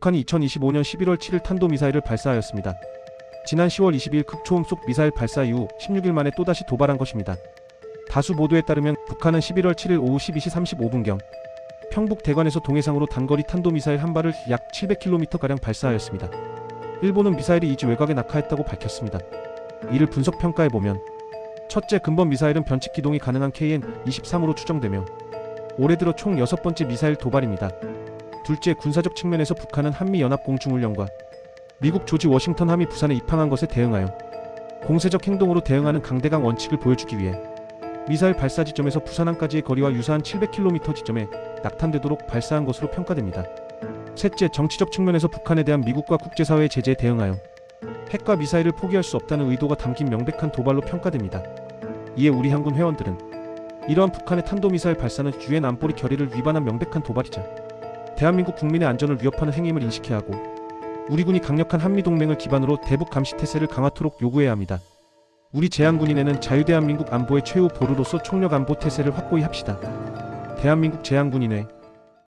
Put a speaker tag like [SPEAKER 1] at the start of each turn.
[SPEAKER 1] 북한이 2025년 11월 7일 탄도미사일을 발사하였습니다. 지난 10월 22일 극초음 속 미사일 발사 이후 16일 만에 또다시 도발한 것입니다. 다수 보도에 따르면 북한은 11월 7일 오후 12시 35분경 평북 대관에서 동해상으로 단거리 탄도미사일 한 발을 약 700km가량 발사하였습니다. 일본은 미사일이 이지 외곽에 낙하했다고 밝혔습니다. 이를 분석 평가해보면 첫째 근본 미사일은 변칙 기동이 가능한 KN-23으로 추정되며 올해 들어 총 6번째 미사일 도발입니다. 둘째 군사적 측면에서 북한은 한미연합 공중훈련과 미국 조지 워싱턴 함이 부산에 입항한 것에 대응하여 공세적 행동으로 대응하는 강대강 원칙을 보여주기 위해 미사일 발사 지점에서 부산항까지의 거리와 유사한 700km 지점에 낙탄되도록 발사한 것으로 평가됩니다. 셋째 정치적 측면에서 북한에 대한 미국과 국제사회의 제재에 대응하여 핵과 미사일을 포기할 수 없다는 의도가 담긴 명백한 도발로 평가됩니다. 이에 우리 한군 회원들은 이러한 북한의 탄도미사일 발사는 유엔 안보리 결의를 위반한 명백한 도발이자 대한민국 국민의 안전을 위협하는 행위임을 인식해야 하고 우리 군이 강력한 한미 동맹을 기반으로 대북 감시 태세를 강화토록 요구해야 합니다. 우리 제한군인회는 자유대한민국 안보의 최후 보루로서 총력 안보 태세를 확고히 합시다. 대한민국 제한군인회